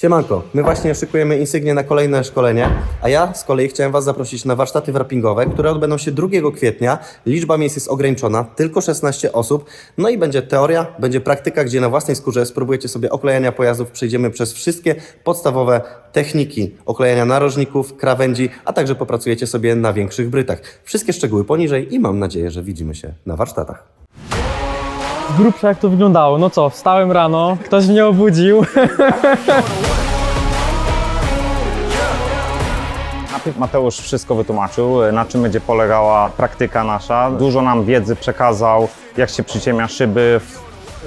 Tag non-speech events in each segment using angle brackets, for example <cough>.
Siemanko, my właśnie szykujemy insygnie na kolejne szkolenie, a ja z kolei chciałem Was zaprosić na warsztaty wrappingowe, które odbędą się 2 kwietnia. Liczba miejsc jest ograniczona, tylko 16 osób. No i będzie teoria, będzie praktyka, gdzie na własnej skórze spróbujecie sobie oklejania pojazdów, przejdziemy przez wszystkie podstawowe techniki oklejania narożników, krawędzi, a także popracujecie sobie na większych brytach. Wszystkie szczegóły poniżej i mam nadzieję, że widzimy się na warsztatach. Grubsza jak to wyglądało. No co, wstałem rano, ktoś mnie obudził. <laughs> Mateusz wszystko wytłumaczył, na czym będzie polegała praktyka nasza. Dużo nam wiedzy przekazał, jak się przyciemnia szyby.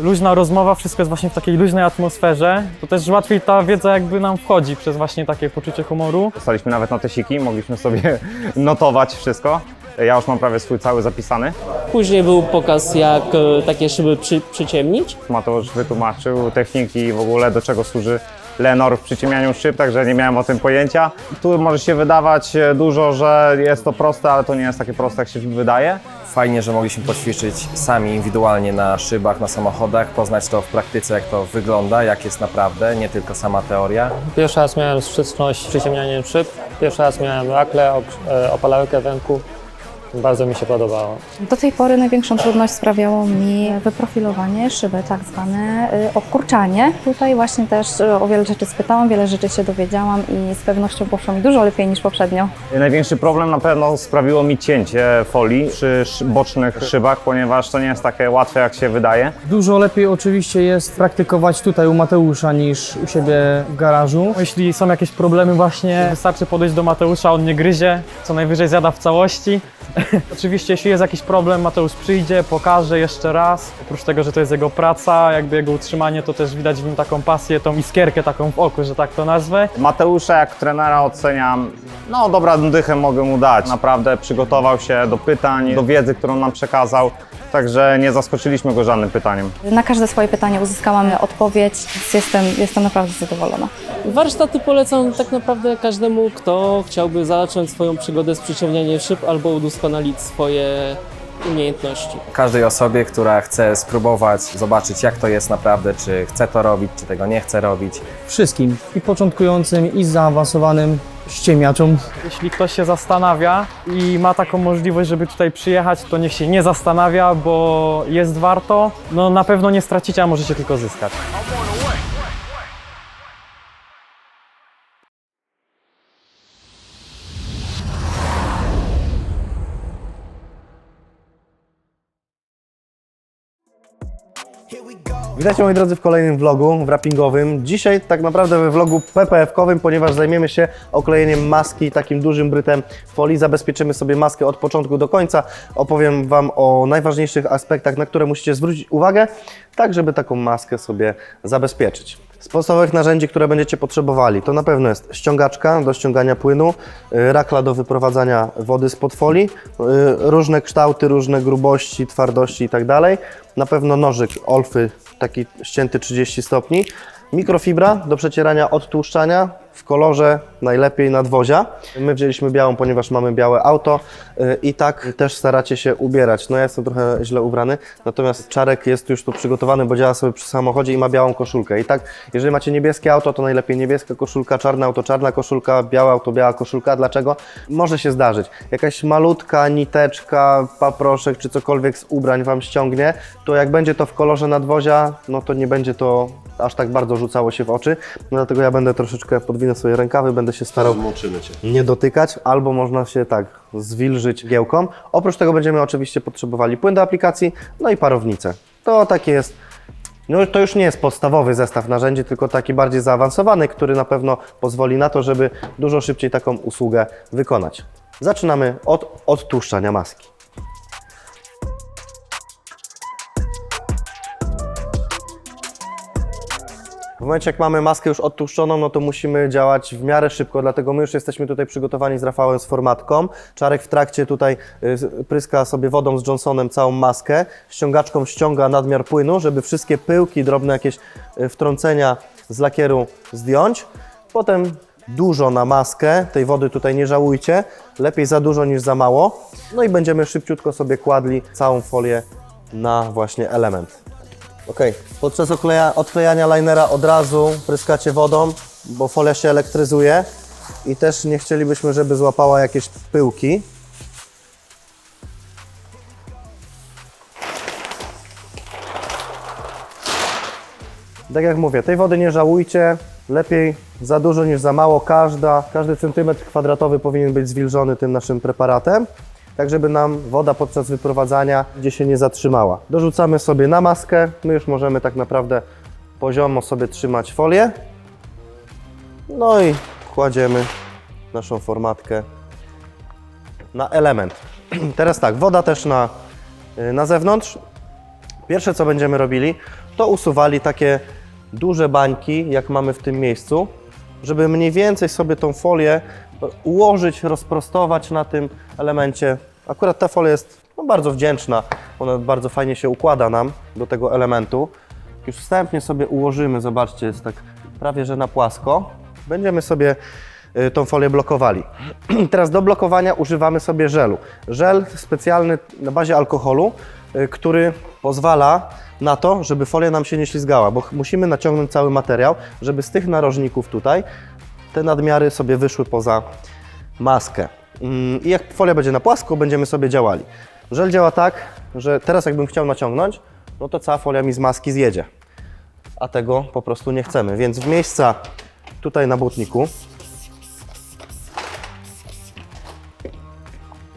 Luźna rozmowa, wszystko jest właśnie w takiej luźnej atmosferze. To też łatwiej ta wiedza jakby nam wchodzi przez właśnie takie poczucie humoru. Dostaliśmy nawet notesiki, mogliśmy sobie <laughs> notować wszystko. Ja już mam prawie swój cały zapisany. Później był pokaz, jak e, takie szyby przy, przyciemnić. Mateusz wytłumaczył techniki i w ogóle do czego służy Lenor w przyciemnianiu szyb, także nie miałem o tym pojęcia. Tu może się wydawać e, dużo, że jest to proste, ale to nie jest takie proste, jak się wydaje. Fajnie, że mogliśmy poćwiczyć sami indywidualnie na szybach, na samochodach, poznać to w praktyce, jak to wygląda, jak jest naprawdę, nie tylko sama teoria. Pierwszy raz miałem styczność z przyciemnianiem szyb, pierwszy raz miałem rakle, op- e, opalałkę w ręku. Bardzo mi się podobało. Do tej pory największą trudność sprawiało mi wyprofilowanie szyby, tak zwane y, obkurczanie. Tutaj właśnie też y, o wiele rzeczy spytałam, wiele rzeczy się dowiedziałam i z pewnością poszło mi dużo lepiej niż poprzednio. Największy problem na pewno sprawiło mi cięcie folii przy bocznych szybach, ponieważ to nie jest takie łatwe, jak się wydaje. Dużo lepiej oczywiście jest praktykować tutaj u Mateusza niż u siebie w garażu. Jeśli są jakieś problemy właśnie, wystarczy podejść do Mateusza, on nie gryzie, co najwyżej zjada w całości. Oczywiście jeśli jest jakiś problem, Mateusz przyjdzie, pokaże jeszcze raz. Oprócz tego, że to jest jego praca, jakby jego utrzymanie, to też widać w nim taką pasję, tą iskierkę taką w oku, że tak to nazwę. Mateusza jak trenera oceniam, no dobra dychę mogę mu dać. Naprawdę przygotował się do pytań, do wiedzy, którą nam przekazał, także nie zaskoczyliśmy go żadnym pytaniem. Na każde swoje pytanie uzyskałam odpowiedź, więc jestem, jestem naprawdę zadowolona. Warsztaty polecam tak naprawdę każdemu, kto chciałby zacząć swoją przygodę z przyciemnianiem szyb albo udoskonalić swoje umiejętności. Każdej osobie, która chce spróbować, zobaczyć jak to jest naprawdę, czy chce to robić, czy tego nie chce robić. Wszystkim, i początkującym, i zaawansowanym ściemiaczom. Jeśli ktoś się zastanawia i ma taką możliwość, żeby tutaj przyjechać, to niech się nie zastanawia, bo jest warto. No na pewno nie stracicie, a możecie tylko zyskać. Witajcie moi drodzy w kolejnym vlogu wrappingowym. Dzisiaj tak naprawdę we vlogu PPF-kowym, ponieważ zajmiemy się oklejeniem maski takim dużym brytem folii. Zabezpieczymy sobie maskę od początku do końca. Opowiem Wam o najważniejszych aspektach, na które musicie zwrócić uwagę, tak żeby taką maskę sobie zabezpieczyć. Z podstawowych narzędzi, które będziecie potrzebowali, to na pewno jest ściągaczka do ściągania płynu, y, rakla do wyprowadzania wody spod folii, y, różne kształty, różne grubości, twardości i tak. Na pewno nożyk Olfy, taki ścięty 30 stopni. Mikrofibra do przecierania odtłuszczania w kolorze najlepiej nadwozia. My wzięliśmy białą, ponieważ mamy białe auto y, i tak też staracie się ubierać. No ja jestem trochę źle ubrany, natomiast Czarek jest już tu przygotowany, bo działa sobie przy samochodzie i ma białą koszulkę. I tak, jeżeli macie niebieskie auto, to najlepiej niebieska koszulka, czarne auto, czarna koszulka, białe auto, biała koszulka. Dlaczego? Może się zdarzyć. Jakaś malutka niteczka, paproszek czy cokolwiek z ubrań Wam ściągnie, to jak będzie to w kolorze nadwozia, no to nie będzie to aż tak bardzo rzucało się w oczy. No dlatego ja będę troszeczkę podwinę swoje rękawy, będę się starał nie dotykać, albo można się tak zwilżyć giełką. Oprócz tego będziemy oczywiście potrzebowali płyn do aplikacji, no i parownicę. To takie jest no to już nie jest podstawowy zestaw narzędzi, tylko taki bardziej zaawansowany, który na pewno pozwoli na to, żeby dużo szybciej taką usługę wykonać. Zaczynamy od odtłuszczania maski. W momencie, jak mamy maskę już odtłuszczoną, no to musimy działać w miarę szybko, dlatego my już jesteśmy tutaj przygotowani z Rafałem z formatką. Czarek w trakcie tutaj y, pryska sobie wodą z Johnsonem całą maskę, ściągaczką ściąga nadmiar płynu, żeby wszystkie pyłki, drobne jakieś y, wtrącenia z lakieru zdjąć. Potem dużo na maskę, tej wody tutaj nie żałujcie, lepiej za dużo niż za mało. No i będziemy szybciutko sobie kładli całą folię na właśnie element. Ok, podczas okleja, odklejania linera od razu pryskacie wodą, bo folia się elektryzuje i też nie chcielibyśmy, żeby złapała jakieś pyłki. Tak jak mówię, tej wody nie żałujcie. Lepiej za dużo niż za mało. Każda, każdy centymetr kwadratowy powinien być zwilżony tym naszym preparatem, tak żeby nam woda podczas wyprowadzania gdzie się nie zatrzymała. Dorzucamy sobie na maskę. My już możemy tak naprawdę poziomo sobie trzymać folię. No i kładziemy naszą formatkę na element. <clears throat> Teraz tak, woda też na, y, na zewnątrz. Pierwsze co będziemy robili, to usuwali takie duże bańki, jak mamy w tym miejscu, żeby mniej więcej sobie tą folię ułożyć, rozprostować na tym elemencie. Akurat ta folia jest no, bardzo wdzięczna, ona bardzo fajnie się układa nam do tego elementu. Już wstępnie sobie ułożymy, zobaczcie, jest tak prawie że na płasko. Będziemy sobie y, tą folię blokowali. <clears throat> Teraz do blokowania używamy sobie żelu. Żel specjalny na bazie alkoholu, y, który pozwala na to, żeby folia nam się nie ślizgała, bo musimy naciągnąć cały materiał, żeby z tych narożników tutaj te nadmiary sobie wyszły poza maskę. Mm, I jak folia będzie na płasko, będziemy sobie działali. Żel działa tak, że teraz jakbym chciał naciągnąć, no to cała folia mi z maski zjedzie. A tego po prostu nie chcemy, więc w miejsca tutaj na błotniku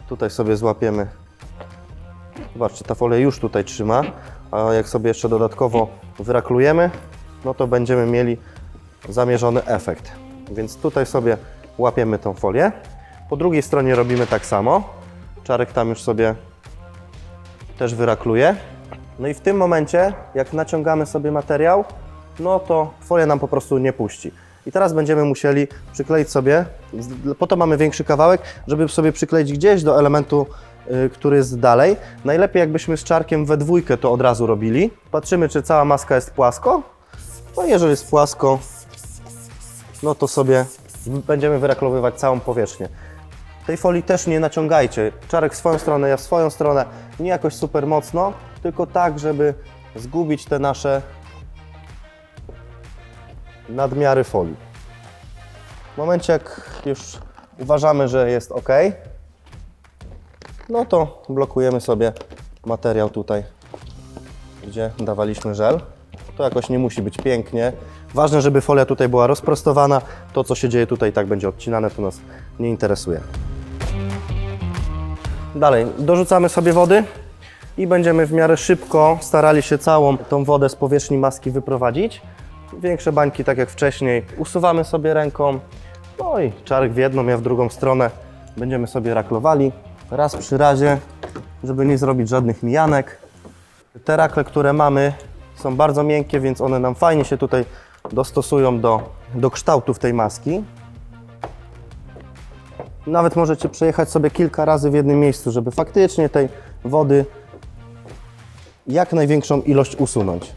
tutaj sobie złapiemy Zobaczcie, ta folia już tutaj trzyma, a jak sobie jeszcze dodatkowo wyraklujemy, no to będziemy mieli zamierzony efekt. Więc tutaj sobie łapiemy tą folię. Po drugiej stronie robimy tak samo. Czarek tam już sobie też wyrakluje. No i w tym momencie, jak naciągamy sobie materiał, no to folia nam po prostu nie puści. I teraz będziemy musieli przykleić sobie, po to mamy większy kawałek, żeby sobie przykleić gdzieś do elementu, y, który jest dalej. Najlepiej jakbyśmy z czarkiem we dwójkę to od razu robili. Patrzymy, czy cała maska jest płasko. No jeżeli jest płasko, no to sobie będziemy wyraklowywać całą powierzchnię. Tej folii też nie naciągajcie. Czarek w swoją stronę, ja w swoją stronę. Nie jakoś super mocno, tylko tak, żeby zgubić te nasze nadmiary folii. W momencie, jak już uważamy, że jest ok, no to blokujemy sobie materiał tutaj, gdzie dawaliśmy żel. To jakoś nie musi być pięknie. Ważne, żeby folia tutaj była rozprostowana. To, co się dzieje tutaj, tak będzie odcinane, to nas nie interesuje. Dalej, dorzucamy sobie wody i będziemy w miarę szybko starali się całą tą wodę z powierzchni maski wyprowadzić. Większe bańki, tak jak wcześniej, usuwamy sobie ręką. No i czarek w jedną, ja w drugą stronę. Będziemy sobie raklowali raz przy razie, żeby nie zrobić żadnych mijanek. Te rakle, które mamy, są bardzo miękkie, więc one nam fajnie się tutaj dostosują do, do kształtów tej maski. Nawet możecie przejechać sobie kilka razy w jednym miejscu, żeby faktycznie tej wody jak największą ilość usunąć.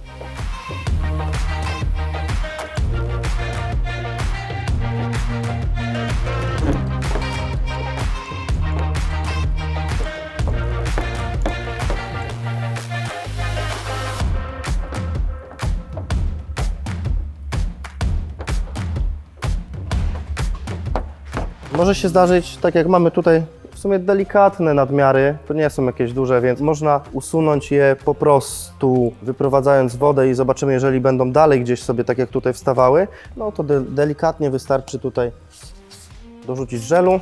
Może się zdarzyć, tak jak mamy tutaj w sumie delikatne nadmiary, to nie są jakieś duże, więc można usunąć je po prostu wyprowadzając wodę i zobaczymy, jeżeli będą dalej gdzieś sobie tak jak tutaj wstawały, no to de delikatnie wystarczy tutaj dorzucić żelu.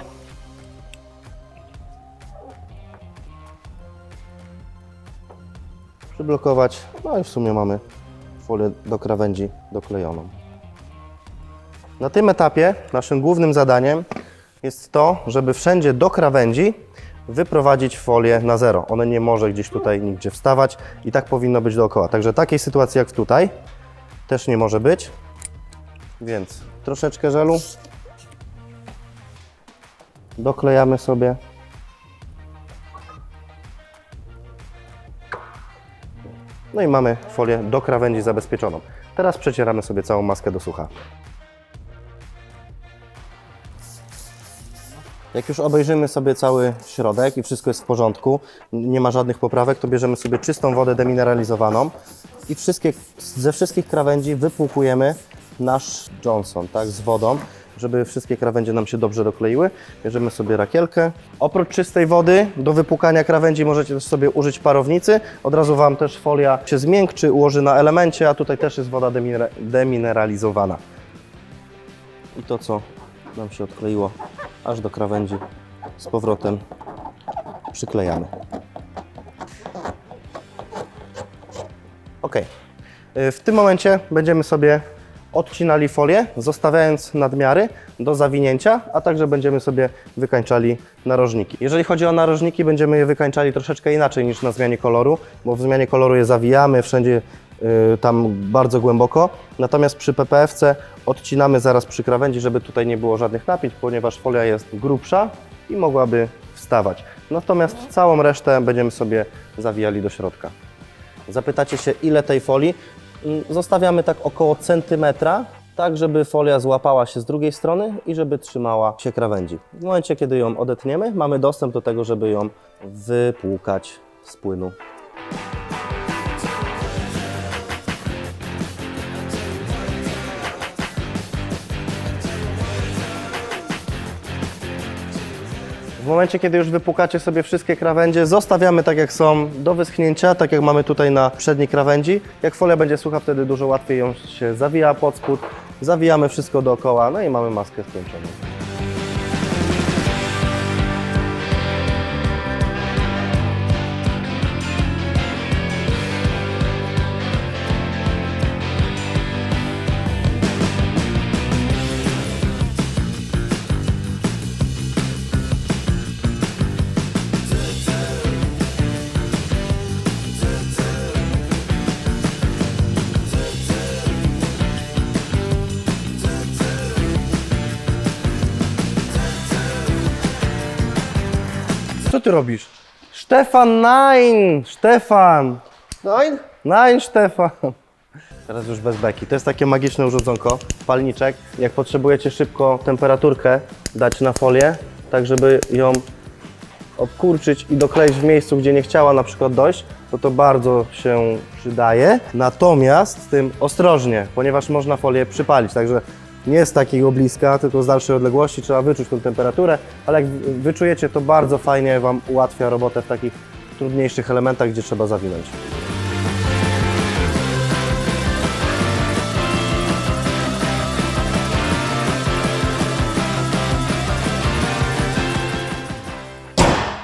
Przyblokować, no i w sumie mamy folię do krawędzi doklejoną. Na tym etapie naszym głównym zadaniem jest to, żeby wszędzie do krawędzi wyprowadzić folię na zero. One nie może gdzieś tutaj nigdzie wstawać i tak powinno być dookoła. Także takiej sytuacji jak tutaj też nie może być. Więc troszeczkę żelu. Doklejamy sobie. No i mamy folię do krawędzi zabezpieczoną. Teraz przecieramy sobie całą maskę do sucha. Jak już obejrzymy sobie cały środek i wszystko jest w porządku, nie ma żadnych poprawek, to bierzemy sobie czystą wodę demineralizowaną i wszystkie, ze wszystkich krawędzi wypłukujemy nasz Johnson, tak, z wodą, żeby wszystkie krawędzie nam się dobrze dokleiły. Bierzemy sobie rakielkę. Oprócz czystej wody do wypłukania krawędzi możecie też sobie użyć parownicy. Od razu Wam też folia się zmiękczy, ułoży na elemencie, a tutaj też jest woda demine- demineralizowana. I to, co nam się odkleiło aż do krawędzi, z powrotem przyklejamy. Ok. W tym momencie będziemy sobie odcinali folię, zostawiając nadmiary do zawinięcia, a także będziemy sobie wykańczali narożniki. Jeżeli chodzi o narożniki, będziemy je wykańczali troszeczkę inaczej niż na zmianie koloru, bo w zmianie koloru je zawijamy wszędzie tam bardzo głęboko. Natomiast przy PPF-ce odcinamy zaraz przy krawędzi, żeby tutaj nie było żadnych napięć, ponieważ folia jest grubsza i mogłaby wstawać. Natomiast całą resztę będziemy sobie zawijali do środka. Zapytacie się, ile tej folii? Mm, Zostawiamy tak około centymetra, tak żeby folia złapała się z drugiej strony i żeby trzymała się krawędzi. W momencie, kiedy ją odetniemy, mamy dostęp do tego, żeby ją wypłukać z płynu. Momencie, kiedy już wypukacie sobie wszystkie krawędzie, zostawiamy tak jak są do wyschnięcia, tak jak mamy tutaj na przedniej krawędzi. Jak folia będzie sucha, wtedy dużo łatwiej ją się zawija pod spód. Zawijamy wszystko dookoła, no i mamy maskę skończoną. Co ty robisz? Stefan, nein! Stefan! Nein? Nein, Stefan! Teraz już bez beki. To jest takie magiczne urządzonko, palniczek. Jak potrzebujecie szybko temperaturkę dać na folię, tak żeby ją obkurczyć i dokleić w miejscu, gdzie nie chciała na przykład dojść, to to bardzo się przydaje. Natomiast z tym ostrożnie, ponieważ można folię przypalić, także nie z takiego bliska, tylko z dalszej odległości trzeba wyczuć tą temperaturę, ale jak wy- wyczujecie, to bardzo fajnie Wam ułatwia robotę w takich trudniejszych elementach, gdzie trzeba zawinąć.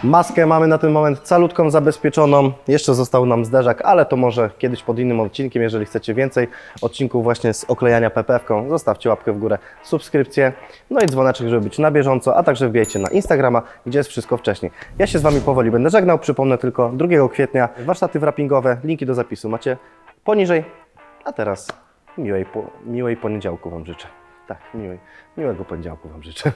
Maskę mamy na ten moment calutką zabezpieczoną. Jeszcze został nam zderzak, ale to może kiedyś pod innym odcinkiem. Jeżeli chcecie więcej odcinków właśnie z oklejania PPF-ką, zostawcie łapkę w górę, subskrypcję, no i dzwoneczek, żeby być na bieżąco, a także wbijajcie na Instagrama, gdzie jest wszystko wcześniej. Ja się z Wami powoli będę żegnał. Przypomnę tylko 2 kwietnia warsztaty wrappingowe. Linki do zapisu macie poniżej. A teraz miłej, miłej poniedziałku Wam życzę. Tak, miłej, miłego poniedziałku Wam życzę.